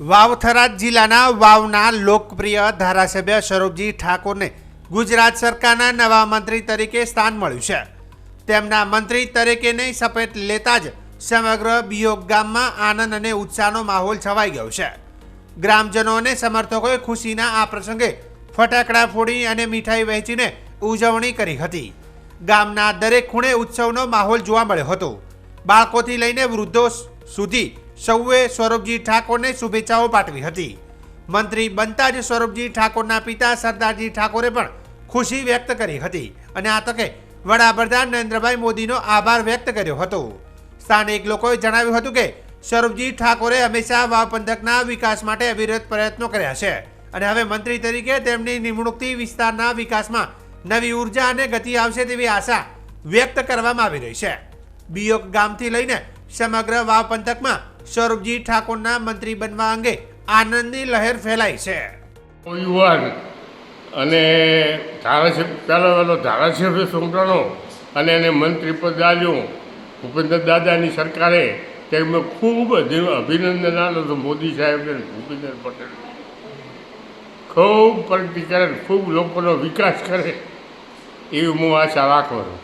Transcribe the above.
વાવ જિલ્લાના વાવના લોકપ્રિય ધારાસભ્ય સ્વરૂપજી ઠાકોરને ગુજરાત સરકારના નવા મંત્રી તરીકે સ્થાન મળ્યું છે. તેમના મંત્રી તરીકેની શપથ લેતા જ સમગ્ર બિયોગ ગામમાં આનંદ અને ઉત્સાહનો માહોલ છવાઈ ગયો છે. ગ્રામજનો અને સમર્થકોએ ખુશીના આ પ્રસંગે ફટાકડા ફોડી અને મીઠાઈ વહેંચીને ઉજવણી કરી હતી. ગામના દરેક ખૂણે ઉત્સવનો માહોલ જોવા મળ્યો હતો. બાળકોથી લઈને વૃદ્ધો સુધી સૌએ સ્વરૂપજી ઠાકોરને શુભેચ્છાઓ પાઠવી હતી. મંત્રી બનતા જ સ્વરૂપજી ઠાકોરના પિતા સરદારજી ઠાકોરે પણ ખુશી વ્યક્ત કરી હતી અને આ તકે વડાપ્રધાન નરેન્દ્રભાઈ મોદીનો આભાર વ્યક્ત કર્યો હતો. સ્થાનિક લોકોએ જણાવ્યું હતું કે સ્વરૂપજી ઠાકોરે હંમેશા વાવ પંથકના વિકાસ માટે અવિરત પ્રયત્નો કર્યા છે અને હવે મંત્રી તરીકે તેમની નિમણૂકથી વિસ્તારના વિકાસમાં નવી ઊર્જા અને ગતિ આવશે તેવી આશા વ્યક્ત કરવામાં આવી રહી છે. બિયોગ ગામથી લઈને સમગ્ર વાવ પંથકમાં સ્વરૂપજી ઠાકોરના મંત્રી બનવા અંગે આનંદની લહેર ફેલાઈ છે. યુવાન અને ધારાસભ્ય, પહેલો પહેલો ધારાસભ્ય ચૂંટણો અને એને મંત્રી પદ આલ્યું ભૂપેન્દ્ર દાદાની સરકારે તેમને ખૂબ જ અભિનંદન આપ્યો હતો મોદી સાહેબને ભૂપેન્દ્ર પટેલ ખૂબ પ્રગતિ કરે ખૂબ લોકોનો વિકાસ કરે, એવી હું આશા રાખું છું.